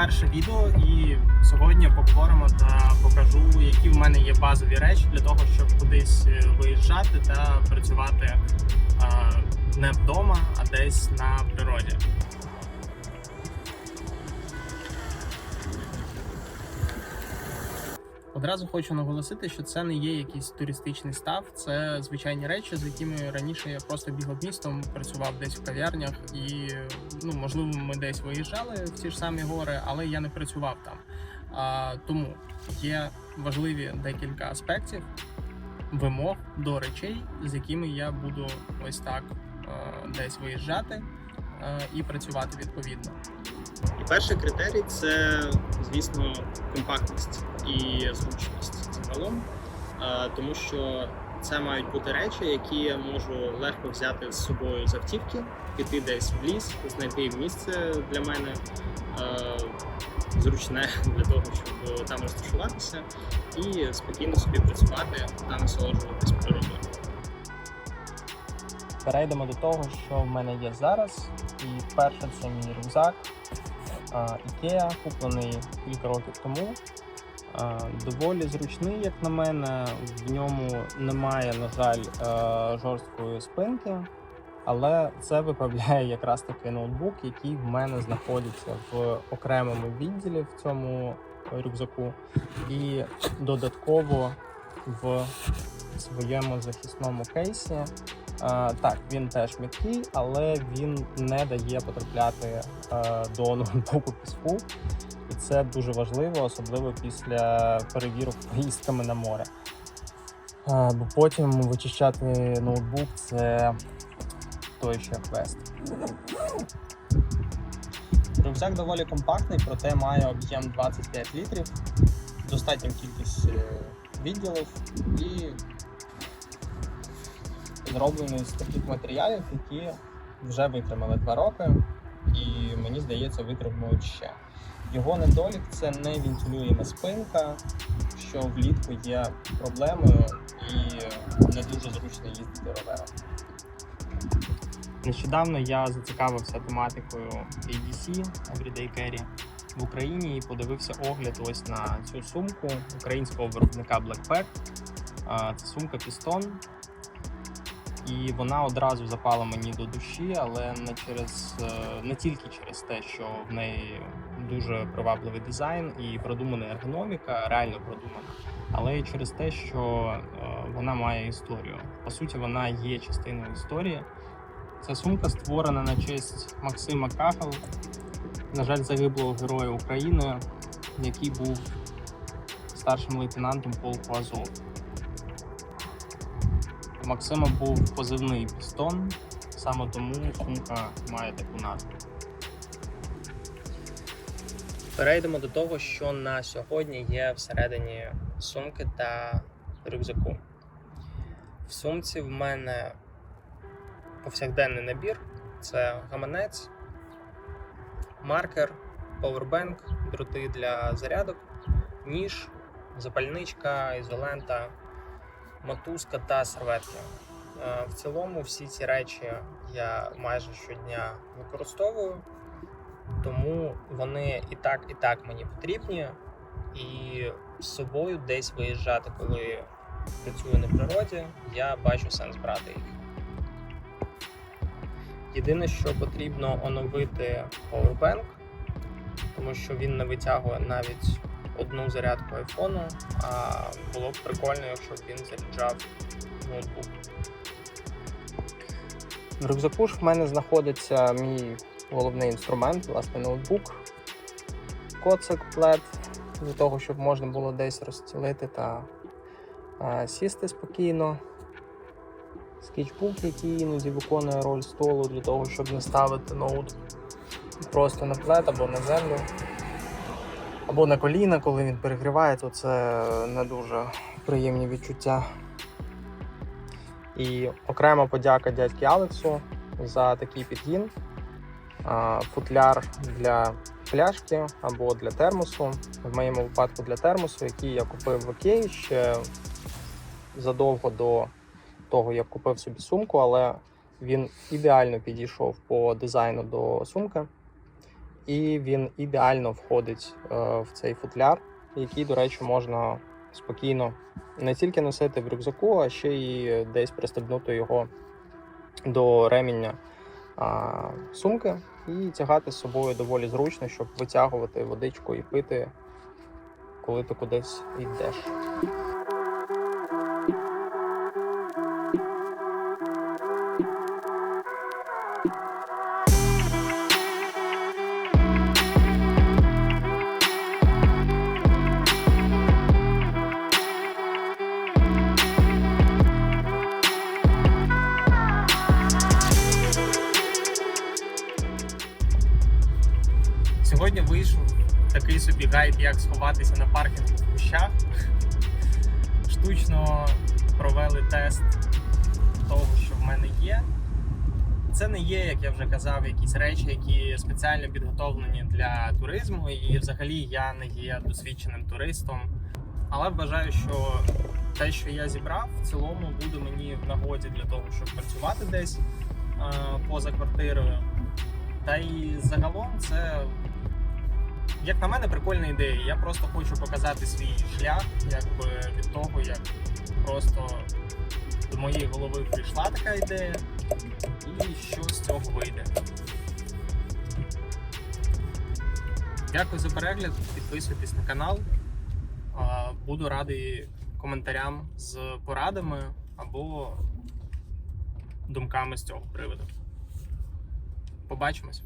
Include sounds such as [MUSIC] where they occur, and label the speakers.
Speaker 1: перше відео, і сьогодні поговоримо та покажу, які в мене є базові речі для того, щоб кудись е, виїжджати та працювати не вдома, а десь на природі. Одразу хочу наголосити, що це не є якийсь туристичний став, це звичайні речі, з якими раніше я просто бігав містом, працював десь в кав'ярнях, і ну можливо, ми десь виїжджали в ті ж самі гори, але я не працював там. А, тому є важливі декілька аспектів вимог до речей, з якими я буду ось так е, десь виїжджати і працювати відповідно. І перший критерій це, звісно, компактність і зручність загалом, Е, тому що це мають бути речі, які я можу легко взяти з собою з автівки, піти десь в ліс, знайти місце для мене е, зручне [LAUGHS] для того, щоб там розташуватися і спокійно собі працювати та насолоджуватись природою. Перейдемо до того, що в мене є зараз. І перше це мій рюкзак Ікеа, куплений кілька років тому. Доволі зручний, як на мене. В ньому немає, на жаль, жорсткої спинки, але це виправляє якраз таки ноутбук, який в мене знаходиться в окремому відділі в цьому рюкзаку, і додатково в своєму захисному кейсі. Е, Так, він теж м'який, але він не дає потрапляти е, до ноутбуку піску. І це дуже важливо, особливо після перевірок поїздками на море. А, Бо потім вичищати ноутбук це той ще квест. Рюкзак доволі компактний, проте має об'єм 25 літрів, достатню кількість е, відділів і зроблений з таких матеріалів, які вже витримали 2 роки, і мені здається, витримують ще. Його недолік це не вентилюєма спинка, що влітку є проблемою і не дуже зручно їздити ровером. Нещодавно я зацікавився тематикою ADC Everyday Carry в Україні і подивився огляд ось на цю сумку українського виробника Blackpack. Це сумка Piston. І вона одразу запала мені до душі, але не через е, не тільки через те, що в неї дуже привабливий дизайн і продумана ергономіка, реально продумана, але й через те, що е, вона має історію. По суті, вона є частиною історії. Ця сумка створена на честь Максима Кахал, на жаль, загиблого героя України, який був старшим лейтенантом полку Азов. У Максима був позивний пістон, саме тому сумка має таку назву. Перейдемо до того, що на сьогодні є всередині сумки та рюкзаку. В сумці в мене повсякденний набір: це гаманець, маркер, повербенк, дроти для зарядок, ніж, запальничка, ізолента, мотузка та серветки. Е, В цілому всі ці речі я майже щодня використовую, тому вони і так, і так мені потрібні. І з собою десь виїжджати, коли працюю на природі, я бачу сенс брати їх. Єдине, що потрібно оновити Powerbank, тому що він не витягує навіть одну зарядку айфону, а було б прикольно, якщо б він заряджав ноутбук. В рюкзаку ж в мене знаходиться мій головний інструмент, власне, ноутбук, коцик, плед, для того, щоб можна було десь розстілити та сісти спокійно. Скетчбук, який іноді виконує роль столу для того, щоб не ставити ноут просто на плед або на землю. Або на коліна, коли він перегріває, то це не дуже приємні відчуття. І окрема подяка дядьки Алексу за такий підгін. Футляр для пляшки або для термосу. В моєму випадку для термосу, який я купив в Океї ще задовго до того, як купив собі сумку, але він ідеально підійшов по дизайну до сумки. і він ідеально входить е, в цей футляр, який, до речі, можна спокійно не тільки носити в рюкзаку, а ще й десь пристебнути його до реміння сумки і тягати з собою доволі зручно, щоб витягувати водичку і пити, коли ти кудись йдеш. Сьогодні вийшов такий собі гайд, як сховатися на паркінгу в кущах. Штучно провели тест того, що в мене є. Це не є, як я вже казав, якісь речі, які спеціально підготовлені для туризму. І взагалі я не є досвідченим туристом. Але вважаю, що те, що я зібрав, в цілому буде мені в нагоді для того, щоб працювати десь е, поза квартирою. Та й загалом це, як на мене, прикольна ідея. Я просто хочу показати свій шлях, якби від того, як просто до моєї голови прийшла така ідея, і що з цього вийде. Дякую за перегляд, підписуйтесь на канал. Буду радий коментарям з порадами або думками з цього приводу. Побачимось.